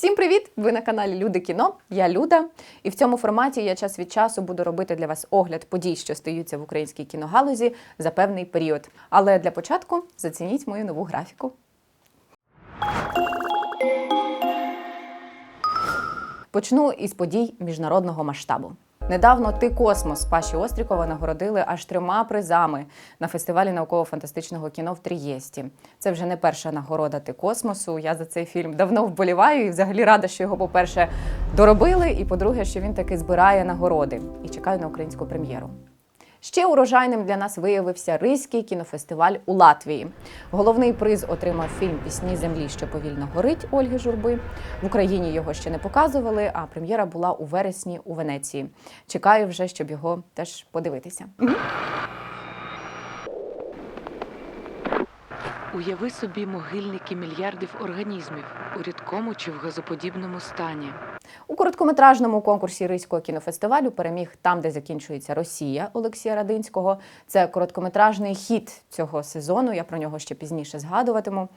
Всім привіт! Ви на каналі Люди кіно. Я Люда. І в цьому форматі я час від часу буду робити для вас огляд подій, що стаються в українській кіногалузі за певний період. Але для початку зацініть мою нову графіку. Почну із подій міжнародного масштабу. Недавно Ти космос Паші Острікова нагородили аж трьома призами на фестивалі науково-фантастичного кіно в Трієсті. Це вже не перша нагорода Ти космосу. Я за цей фільм давно вболіваю і взагалі рада, що його, по-перше, доробили, і по-друге, що він таки збирає нагороди. І чекаю на українську прем'єру. Ще урожайним для нас виявився Ризький кінофестиваль у Латвії. Головний приз отримав фільм Пісні землі, що повільно горить Ольги Журби. В Україні його ще не показували, а прем'єра була у вересні у Венеції. Чекаю вже, щоб його теж подивитися. Уяви собі могильники мільярдів організмів у рідкому чи в газоподібному стані. У короткометражному конкурсі Ризького кінофестивалю переміг там, де закінчується Росія Олексія Радинського. Це короткометражний хіт цього сезону. Я про нього ще пізніше згадуватиму.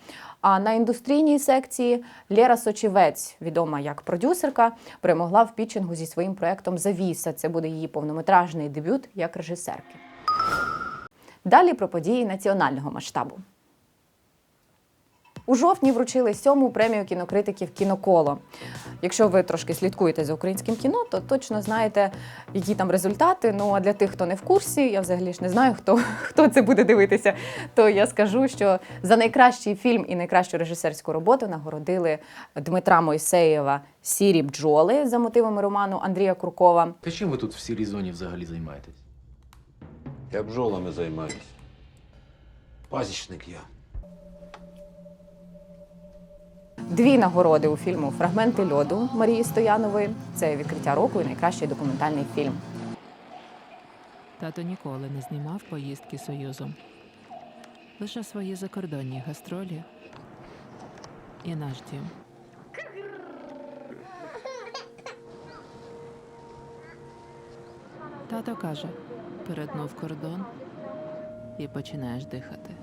А на індустрійній секції Лєра Сочівець, відома як продюсерка, перемогла в пітчингу зі своїм проектом Завіса. Це буде її повнометражний дебют як режисерки. Далі про події національного масштабу. У жовтні вручили сьому премію кінокритиків Кіноколо. Якщо ви трошки слідкуєте за українським кіно, то точно знаєте, які там результати. Ну а для тих, хто не в курсі, я взагалі ж не знаю, хто, хто це буде дивитися. То я скажу, що за найкращий фільм і найкращу режисерську роботу нагородили Дмитра Мойсеєва Сірі бджоли за мотивами роману Андрія Куркова. Та чим ви тут в сірій зоні взагалі займаєтесь? Я бджолами займаюся. Пасічник я. Дві нагороди у фільму Фрагменти льоду Марії Стоянової. Це відкриття року і найкращий документальний фільм. Тато ніколи не знімав поїздки Союзом. Лише свої закордонні гастролі і наш дім. Тато каже: перетнув кордон і починаєш дихати.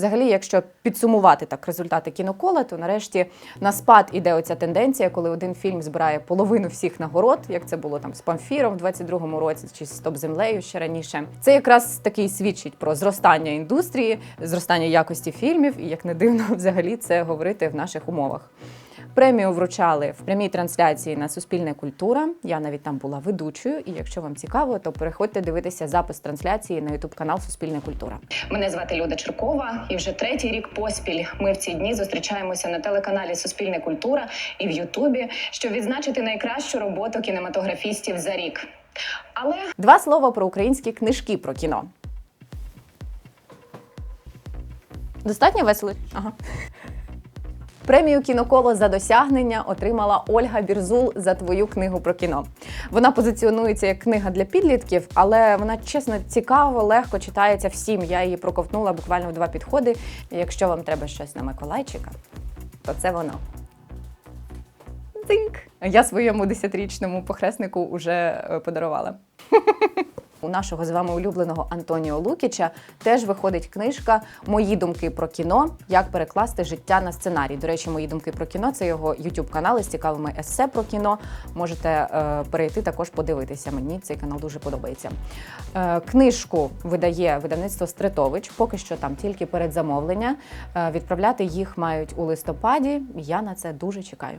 Взагалі, якщо підсумувати так результати кінокола, то нарешті на спад іде оця тенденція, коли один фільм збирає половину всіх нагород, як це було там з Памфіром в 22-му році, чи з Стоп землею ще раніше. Це якраз такий свідчить про зростання індустрії, зростання якості фільмів, і як не дивно, взагалі це говорити в наших умовах. Премію вручали в прямій трансляції на Суспільне культура. Я навіть там була ведучою. І якщо вам цікаво, то переходьте дивитися запис трансляції на Ютуб канал Суспільне культура. Мене звати Люда Черкова, і вже третій рік поспіль ми в ці дні зустрічаємося на телеканалі Суспільне культура і в Ютубі, щоб відзначити найкращу роботу кінематографістів за рік. Але Два слова про українські книжки про кіно. Достатньо весело? Ага. Премію кіноколо за досягнення отримала Ольга Бірзул за твою книгу про кіно. Вона позиціонується як книга для підлітків, але вона чесно цікаво, легко читається всім. Я її проковтнула буквально в два підходи. Якщо вам треба щось на Миколайчика, то це воно. Дзиньк! Я своєму десятирічному похреснику вже е, подарувала. У нашого з вами улюбленого Антоніо Лукіча теж виходить книжка Мої думки про кіно. Як перекласти життя на сценарій. До речі, мої думки про кіно це його youtube канал із цікавими есе про кіно. Можете е, перейти також подивитися. Мені цей канал дуже подобається. Е, книжку видає видавництво Стритович. Поки що там тільки передзамовлення. Е, відправляти їх мають у листопаді. Я на це дуже чекаю.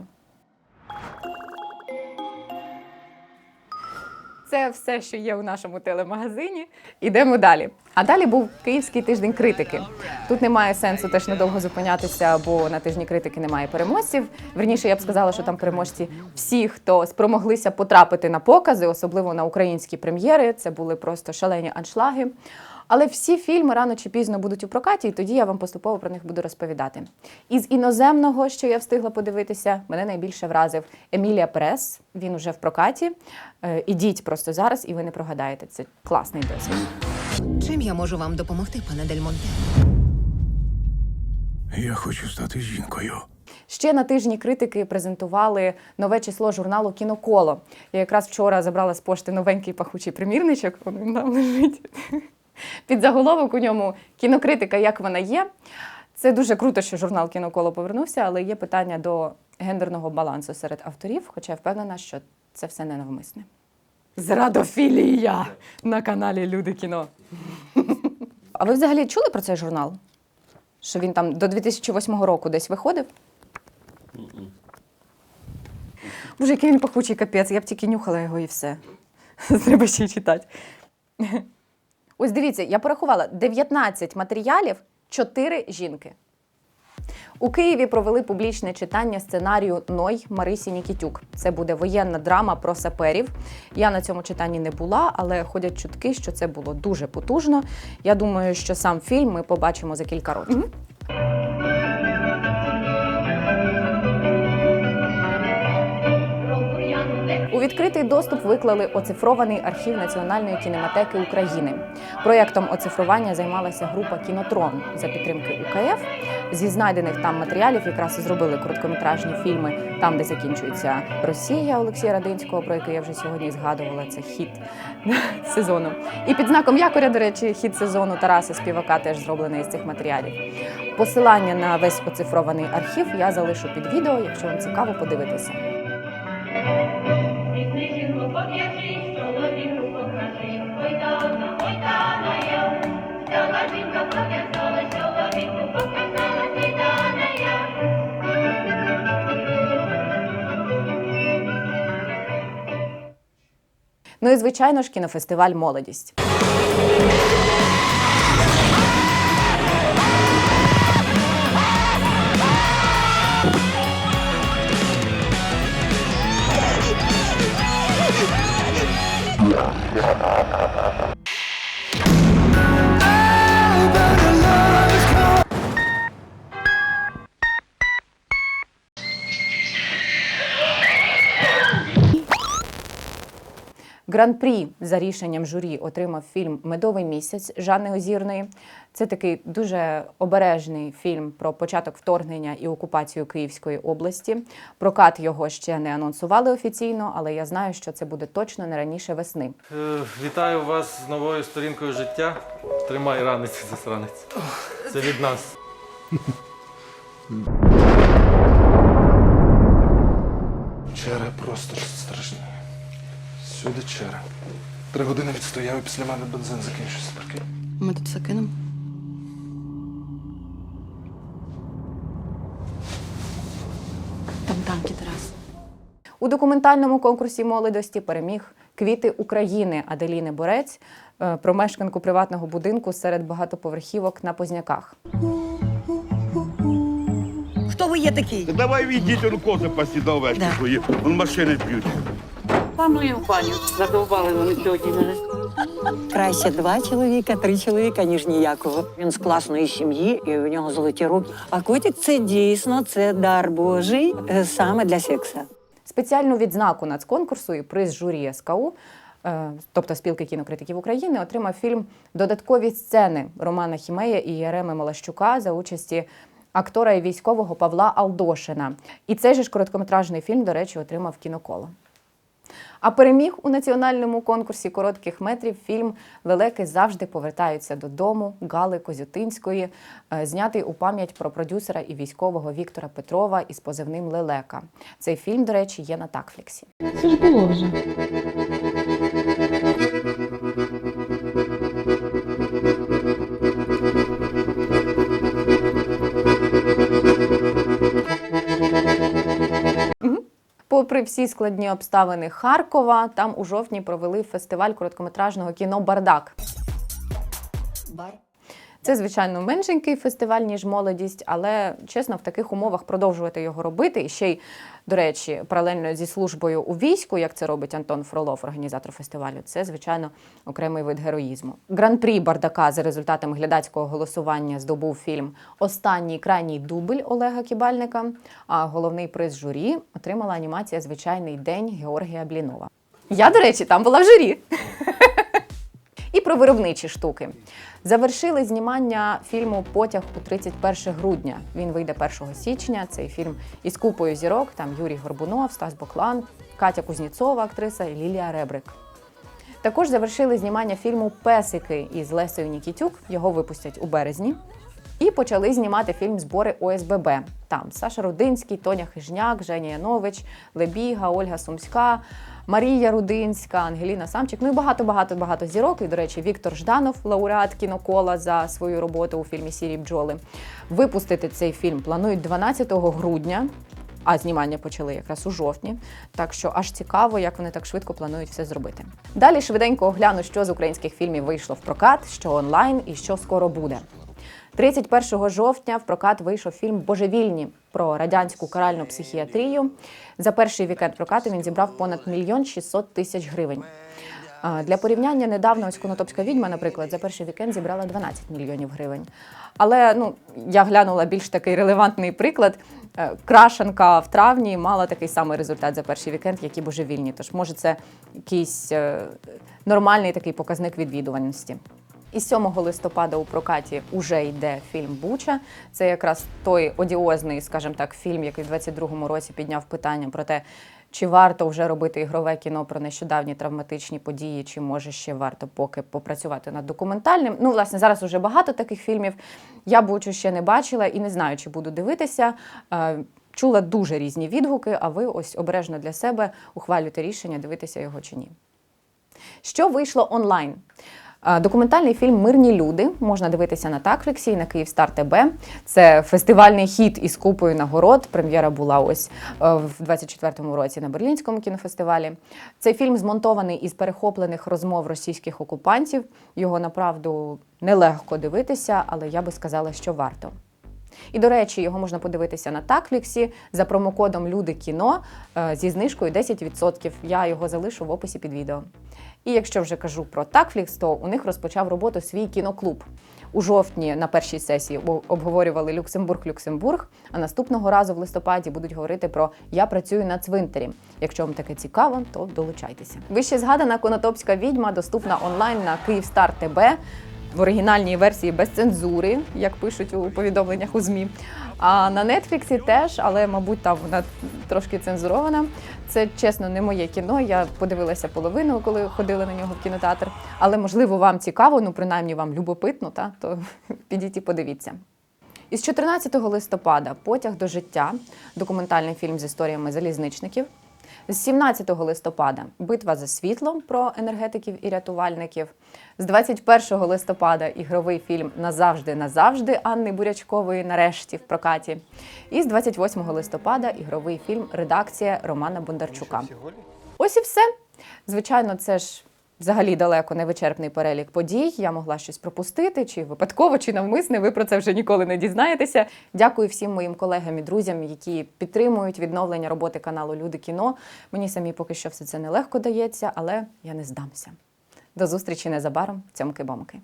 Це все, що є у нашому телемагазині. Ідемо далі. А далі був Київський тиждень критики. Тут немає сенсу теж надовго зупинятися, бо на тижні критики немає переможців. Верніше, я б сказала, що там переможці всі, хто спромоглися потрапити на покази, особливо на українські прем'єри. Це були просто шалені аншлаги. Але всі фільми рано чи пізно будуть у прокаті, і тоді я вам поступово про них буду розповідати. Із іноземного, що я встигла подивитися, мене найбільше вразив Емілія Прес. Він уже в прокаті. Е, Ідіть просто зараз, і ви не прогадаєте. Це класний досвід. Чим я можу вам допомогти, пане Дельмонте? Я хочу стати жінкою. Ще на тижні критики презентували нове число журналу Кіноколо. Я якраз вчора забрала з пошти новенький пахучий примірничок. Він там лежить. Під заголовок у ньому кінокритика, як вона є. Це дуже круто, що журнал Кіноколо повернувся, але є питання до гендерного балансу серед авторів, хоча я впевнена, що це все не навмисне. Зрадофілія на каналі Люди кіно. А ви взагалі чули про цей журнал? Що він там до 2008 року десь виходив? Боже, який він пахучий капець, я б тільки нюхала його і все. Треба ще й читати. Ось дивіться, я порахувала 19 матеріалів, 4 жінки. У Києві провели публічне читання сценарію Ной Марисі Нікітюк. Це буде воєнна драма про саперів. Я на цьому читанні не була, але ходять чутки, що це було дуже потужно. Я думаю, що сам фільм ми побачимо за кілька років. У відкритий доступ виклали оцифрований архів Національної кінематеки України. Проєктом оцифрування займалася група Кінотрон за підтримки УКФ. Зі знайдених там матеріалів якраз і зробили короткометражні фільми там, де закінчується Росія Олексія Радинського, про який я вже сьогодні згадувала. Це хіт сезону. І під знаком якоря, до речі, хіт сезону Тараса Співака теж зроблений із цих матеріалів. Посилання на весь оцифрований архів я залишу під відео, якщо вам цікаво подивитися. Ну і звичайно ж кінофестиваль Молодість. Гран-прі за рішенням журі отримав фільм Медовий місяць Жанни Озірної. Це такий дуже обережний фільм про початок вторгнення і окупацію Київської області. Прокат його ще не анонсували офіційно, але я знаю, що це буде точно не раніше весни. Е, Вітаю вас з новою сторінкою життя. Тримай ранець, засранець. Це від нас. Черги просто страшні. Сюди черги. Три години відстояв і після мене бензин закінчився. Прикинь. Ми тут все кинемо. Там танки, Тарас. У документальному конкурсі молодості переміг квіти України Аделіни Борець е, про мешканку приватного будинку серед багатоповерхівок на Позняках. Хто ви є такий? Давай відійдіть, он овечки Да. свої, он машини б'ють. Паную в баню, задовбали вони сьогодні мене. Краще два чоловіка, три чоловіка, ніж ніякого. Він з класної сім'ї, і у нього золоті руки. А котик це дійсно це дар Божий е, саме для секса. Спеціальну відзнаку нацконкурсу і приз журі СКУ, е, тобто спілки кінокритиків України, отримав фільм Додаткові сцени Романа Хімея і Яреми Малащука за участі актора і військового Павла Алдошина. І цей же ж короткометражний фільм, до речі, отримав кіноколо. А переміг у національному конкурсі коротких метрів фільм Лелеки завжди повертаються додому Гали Козютинської, е, знятий у пам'ять про продюсера і військового Віктора Петрова із позивним Лелека. Цей фільм, до речі, є на Такфліксі. Це ж було вже. Попри всі складні обставини Харкова, там у жовтні провели фестиваль короткометражного кіно Бардак. Бар. Це, звичайно, меншенький фестиваль, ніж молодість, але чесно, в таких умовах продовжувати його робити. І ще й, до речі, паралельно зі службою у війську, як це робить Антон Фролов, організатор фестивалю, це, звичайно, окремий вид героїзму. Гран-прі Бардака за результатами глядацького голосування здобув фільм Останній крайній дубль Олега Кібальника. А головний приз журі отримала анімація Звичайний день Георгія Блінова. Я, до речі, там була в журі. Про виробничі штуки. Завершили знімання фільму Потяг у 31 грудня. Він вийде 1 січня. Цей фільм із купою зірок. Там Юрій Горбунов, Стас Боклан, Катя Кузніцова, актриса і Лілія Ребрик. Також завершили знімання фільму Песики із Лесею Нікітюк. Його випустять у березні. І почали знімати фільм Збори ОСББ. Там Саша Рудинський, Тоня Хижняк, Женя Янович, Лебіга, Ольга Сумська, Марія Рудинська, Ангеліна Самчик. Ну і багато, багато, багато зірок. І, до речі, Віктор Жданов, лауреат кінокола за свою роботу у фільмі Сірі бджоли. Випустити цей фільм планують 12 грудня. А знімання почали якраз у жовтні, так що аж цікаво, як вони так швидко планують все зробити. Далі швиденько огляну, що з українських фільмів вийшло в прокат, що онлайн і що скоро буде. 31 жовтня в прокат вийшов фільм Божевільні про радянську каральну психіатрію. За перший вікенд прокату він зібрав понад мільйон 600 тисяч гривень. Для порівняння недавно ось Конотопська відьма, наприклад, за перший вікенд зібрала 12 мільйонів гривень. Але ну я глянула більш такий релевантний приклад. Е, Крашенка в травні мала такий самий результат за перший вікенд, як і божевільні. Тож може це якийсь е, нормальний такий показник відвідуваності. І 7 листопада у прокаті уже йде фільм Буча. Це якраз той одіозний, скажімо так, фільм, який в 22-му році підняв питання про те, чи варто вже робити ігрове кіно про нещодавні травматичні події, чи може ще варто поки попрацювати над документальним. Ну, власне, зараз уже багато таких фільмів. Я Бучу ще не бачила і не знаю, чи буду дивитися. Е, Чула дуже різні відгуки, а ви ось обережно для себе ухвалюєте рішення, дивитися його чи ні. Що вийшло онлайн? Документальний фільм Мирні люди можна дивитися на Такфліксі і на Київстар ТБ. Це фестивальний хіт із купою нагород. Прем'єра була ось е, в 24-му році на Берлінському кінофестивалі. Цей фільм змонтований із перехоплених розмов російських окупантів. Його направду нелегко дивитися, але я би сказала, що варто. І до речі, його можна подивитися на Такфліксі за промокодом Люди кіно е, зі знижкою 10%. Я його залишу в описі під відео. І якщо вже кажу про Такфлікс, то у них розпочав роботу свій кіноклуб. У жовтні на першій сесії обговорювали Люксембург-Люксембург, а наступного разу в листопаді будуть говорити про Я працюю на цвинтарі. Якщо вам таке цікаво, то долучайтеся. Вище згадана Конотопська відьма доступна онлайн на Київстар ТБ в оригінальній версії без цензури, як пишуть у повідомленнях у ЗМІ. А на Нетфліксі теж, але, мабуть, там вона трошки цензурована. Це чесно не моє кіно. Я подивилася половину, коли ходила на нього в кінотеатр. Але можливо вам цікаво, ну принаймні вам любопитно, та то підіть і подивіться. Із 14 листопада Потяг до життя документальний фільм з історіями залізничників. З 17 листопада Битва за світлом про енергетиків і рятувальників. З 21 листопада ігровий фільм Назавжди, назавжди Анни Бурячкової нарешті в прокаті. І з 28 листопада ігровий фільм Редакція Романа Бондарчука. Ось і все. Звичайно, це ж взагалі далеко не вичерпний перелік подій. Я могла щось пропустити, чи випадково, чи навмисне. Ви про це вже ніколи не дізнаєтеся. Дякую всім моїм колегам і друзям, які підтримують відновлення роботи каналу Люди кіно. Мені самі поки що все це нелегко дається, але я не здамся. До зустрічі незабаром. Цьомки-бомки.